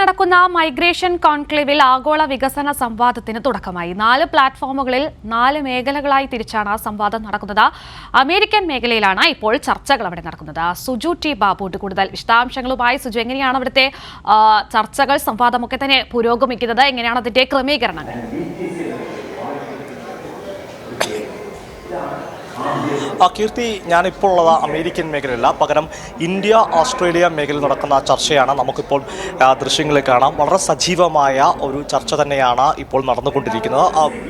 നടക്കുന്ന മൈഗ്രേഷൻ കോൺക്ലേവിൽ ആഗോള വികസന സംവാദത്തിന് തുടക്കമായി. നാല് പ്ലാറ്റ്ഫോമുകളിൽ നാല് മേഖലകളായി തിരിച്ചാണ് സംവാദം നടക്കുന്നത്. അമേരിക്കൻ മേഖലയിലാണ് ഇപ്പോൾ ചർച്ചകൾ അവിടെ നടക്കുന്നത്. സുജു ടി ബാബുണ്ട് കൂടുതൽ വിശദാംശങ്ങളുമായി. സുജു എങ്ങനെയാണ് അവിടുത്തെ ചർച്ചകൾ സംവാദമൊക്കെ തന്നെ പുരോഗമിക്കുന്നത്? എങ്ങനെയാണ് അതിന്റെ ക്രമീകരണങ്ങൾ? ആ കീർത്തി ഞാനിപ്പോൾ ഉള്ളത് അമേരിക്കൻ മേഖലയല്ല. പകരം ഇന്ത്യ ഓസ്ട്രേലിയ മേഖലയിൽ നടക്കുന്ന ചർച്ചയാണ് നമുക്കിപ്പോൾ ദൃശ്യങ്ങളിൽ കാണാം. വളരെ സജീവമായ ഒരു ചർച്ച തന്നെയാണ് ഇപ്പോൾ നടന്നുകൊണ്ടിരിക്കുന്നത്.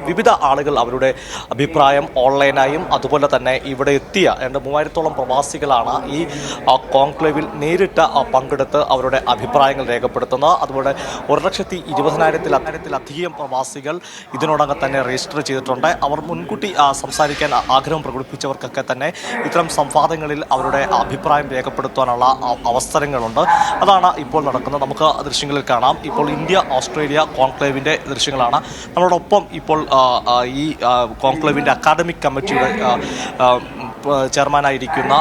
വിവിധ ആളുകൾ അവരുടെ അഭിപ്രായം ഓൺലൈനായും അതുപോലെ തന്നെ ഇവിടെ എത്തിയ രണ്ട് മൂവായിരത്തോളം പ്രവാസികളാണ് ഈ കോൺക്ലേവിൽ നേരിട്ട് പങ്കെടുത്ത് അവരുടെ അഭിപ്രായങ്ങൾ രേഖപ്പെടുത്തുന്നത്. അതുപോലെ ഒരു ലക്ഷത്തി ഇരുപതിനായിരത്തിൽ അധികം പ്രവാസികൾ ഇതിനോടകം തന്നെ രജിസ്റ്റർ ചെയ്തിട്ടുണ്ട്. അവർ മുൻകൂട്ടി സംസാരിക്കാൻ ആഗ്രഹം പ്രകടിപ്പിച്ചവർക്കൊക്കെ തന്നെ ഇത്തരം സംവാദങ്ങളിൽ അവരുടെ അഭിപ്രായം രേഖപ്പെടുത്താനുള്ള അവസരങ്ങളുണ്ട്. അതാണ് ഇപ്പോൾ നടക്കുന്നത്. നമുക്ക് ദൃശ്യങ്ങളിൽ കാണാം. ഇപ്പോൾ ഇന്ത്യ ഓസ്ട്രേലിയ കോൺക്ലേവിന്റെ ദൃശ്യങ്ങളാണ്. നമ്മളോടൊപ്പം ഇപ്പോൾ ഈ കോൺക്ലേവിന്റെ അക്കാദമിക് കമ്മിറ്റിയുടെ ചെയർമാനായിരിക്കുന്ന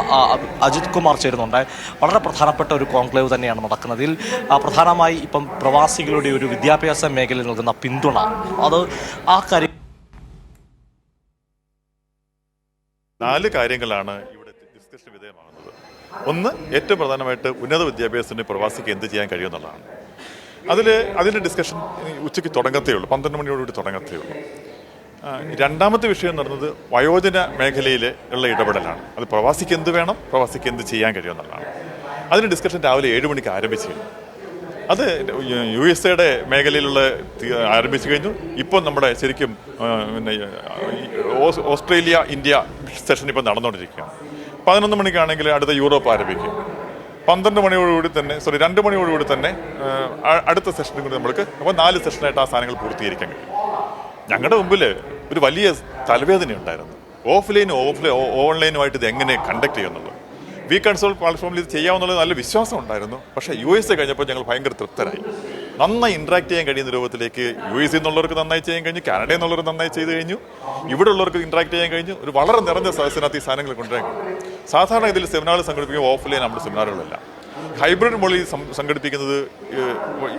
അജിത് കുമാർ ചേരുന്നുണ്ട്. വളരെ പ്രധാനപ്പെട്ട ഒരു കോൺക്ലേവ് തന്നെയാണ് നടക്കുന്നത്. ഇതിൽ പ്രധാനമായി ഇപ്പം പ്രവാസികളുടെ ഒരു വിദ്യാഭ്യാസ മേഖലയിൽ നൽകുന്ന പിന്തുണ. അത് ആ കാര്യം നാല് കാര്യങ്ങളാണ് ഇവിടെ ഡിസ്കഷൻ വിധേയമാകുന്നത്. ഒന്ന് ഏറ്റവും പ്രധാനമായിട്ട് ഉന്നത വിദ്യാഭ്യാസത്തിന് പ്രവാസിക്ക് എന്ത് ചെയ്യാൻ കഴിയുമെന്നുള്ളതാണ്. അതിൽ അതിന്റെ ഡിസ്കഷൻ ഉച്ചയ്ക്ക് തുടങ്ങത്തേ ഉള്ളൂ. പന്ത്രണ്ട് മണിയോടുകൂടി തുടങ്ങത്തേ ഉള്ളൂ. രണ്ടാമത്തെ വിഷയം എന്ന് പറയുന്നത് വയോജന മേഖലയിൽ ഉള്ള ഇടപെടലാണ്. അത് പ്രവാസിക്ക് എന്ത് വേണം? പ്രവാസിക്ക് എന്ത് ചെയ്യാൻ കഴിയുമെന്നുള്ളതാണ്. അതിന് ഡിസ്കഷൻ രാവിലെ ഏഴ് മണിക്ക് ആരംഭിച്ചു അത് യു എസ് എയുടെ മേഖലയിലുള്ള ആരംഭിച്ചു കഴിഞ്ഞു. ഇപ്പോൾ നമ്മുടെ ശരിക്കും പിന്നെ ഓസ്ട്രേലിയ ഇന്ത്യ സെഷൻ ഇപ്പോൾ നടന്നുകൊണ്ടിരിക്കുകയാണ്. പതിനൊന്ന് മണിക്കാണെങ്കിൽ അടുത്ത യൂറോപ്പ് ആരംഭിക്കും. പന്ത്രണ്ട് മണിയോടുകൂടി തന്നെ സോറി രണ്ട് മണിയോടുകൂടി തന്നെ അടുത്ത സെഷനും കൂടി നമ്മൾക്ക് അപ്പോൾ നാല് സെഷനായിട്ട് ആ സാധനങ്ങൾ പൂർത്തീകരിക്കാൻ കഴിയും. ഞങ്ങളുടെ മുമ്പിൽ ഒരു വലിയ തലവേദന ഉണ്ടായിരുന്നു ഓഫ്ലൈനും ഓഫ് ഓൺലൈനുമായിട്ട് ഇത് എങ്ങനെ കണ്ടക്ട് ചെയ്യുന്നുള്ളത്? വി കൺസോൾ പ്ലാറ്റ്ഫോമിൽ ഇത് ചെയ്യാമെന്നുള്ളത് നല്ല വിശ്വാസം ഉണ്ടായിരുന്നു. പക്ഷേ യു എസ് കഴിഞ്ഞപ്പോൾ ഞങ്ങൾ ഭയങ്കര തൃപ്തരായി. നന്നായി ഇൻട്രാക്ട് ചെയ്യാൻ കഴിയുന്ന രൂപത്തിലേക്ക് യു എസ് എന്നുള്ളവർക്ക് നന്നായി ചെയ്യാൻ കഴിഞ്ഞു കാനഡയിൽ നിന്നുള്ളവർ നന്നായി ചെയ്ത് കഴിഞ്ഞു ഇവിടെ ഉള്ളവർക്ക് ഇൻട്രാക്ട് ചെയ്യാൻ കഴിഞ്ഞു ഒരു വളരെ നിറഞ്ഞ സദസ്സിനകത്ത് ഈ സാധനങ്ങൾ കൊണ്ടുവരാൻ സാധാരണ ഇതിൽ സെമിനാറുകൾ സംഘടിപ്പിക്കുക ഓഫ്ലൈൻ നമ്മുടെ സെമിനാറുകളല്ല ഹൈബ്രിഡ് മോളിൽ സംഘടിപ്പിക്കുന്നത്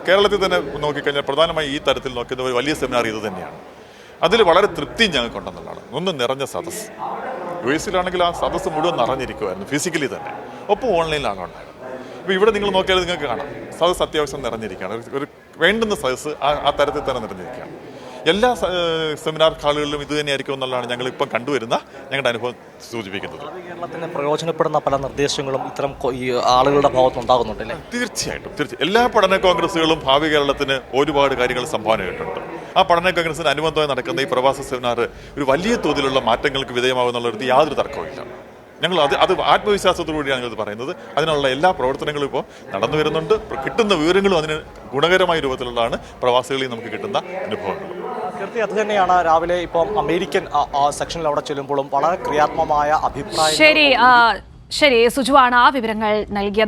കേരളത്തിൽ തന്നെ നോക്കിക്കഴിഞ്ഞാൽ പ്രധാനമായി ഈ തരത്തിൽ നോക്കുന്ന ഒരു വലിയ സെമിനാർ ഇത് തന്നെയാണ്. അതിൽ വളരെ തൃപ്തി ഞങ്ങൾക്ക് ഉണ്ടെന്നുള്ളതാണ് ഒന്ന് നിറഞ്ഞ സദസ്സ്. യു എസിലാണെങ്കിൽ ആ സദസ്സ് മുഴുവൻ നിറഞ്ഞിരിക്കുമായിരുന്നു ഫിസിക്കലി തന്നെ. ഒപ്പം ഓൺലൈനിലാണ് ഉണ്ടായിരുന്നത്. അപ്പോൾ ഇവിടെ നിങ്ങൾ നോക്കിയാൽ നിങ്ങൾക്ക് കാണാം. സദസ്സ് അത്യാവശ്യം നിറഞ്ഞിരിക്കുകയാണ്. ഒരു- വേണ്ടുന്ന സദസ്സ് ആ തരത്തിൽ തന്നെ നിറഞ്ഞിരിക്കുകയാണ്. എല്ലാ സെമിനാർ ഹാളുകളിലും ഇത് തന്നെയായിരിക്കും എന്നുള്ളതാണ് ഞങ്ങൾ ഇപ്പം കണ്ടുവരുന്ന ഞങ്ങളുടെ അനുഭവം സൂചിപ്പിക്കുന്നത്. കേരളത്തിന് പ്രയോജനപ്പെടുന്ന പല നിർദ്ദേശങ്ങളും ഇത്തരം ആളുകളുടെ ഭാഗത്ത് ഉണ്ടാകുന്നുണ്ടല്ലേ തീർച്ചയായിട്ടും തീർച്ചയായും എല്ലാ പഠന കോൺഗ്രസുകളും ഭാവി കേരളത്തിന് ഒരുപാട് കാര്യങ്ങൾ സംഭാവന ചെയ്തിട്ടുണ്ട് ആ പഠന കോൺഗ്രസിന് അനുബന്ധമായി നടക്കുന്ന ഈ പ്രവാസ സെമിനാർ ഒരു വലിയ തോതിലുള്ള മാറ്റങ്ങൾക്ക് വിധേയമാകുന്നുള്ളടത്ത് യാതൊരു തർക്കവുമില്ല ഞങ്ങൾ അത് അത് ആത്മവിശ്വാസത്തോടുകൂടിയാണ് ഞങ്ങൾ ഇത് പറയുന്നത് അതിനുള്ള എല്ലാ പ്രവർത്തനങ്ങളും ഇപ്പോൾ നടന്നു വരുന്നുണ്ട് കിട്ടുന്ന വിവരങ്ങളും അതിന് ഗുണകരമായ രൂപത്തിലുള്ളതാണ് പ്രവാസികളിൽ നമുക്ക് കിട്ടുന്ന അനുഭവങ്ങൾ. കീർത്തി അത് തന്നെയാണ് രാവിലെ ഇപ്പം അമേരിക്കൻ സെക്ഷനിൽ അവിടെ ചെല്ലുമ്പോഴും വളരെ ക്രിയാത്മകമായ അഭിപ്രായം ശരി ശരി സുജുവാണ് ആ വിവരങ്ങൾ നൽകിയത്.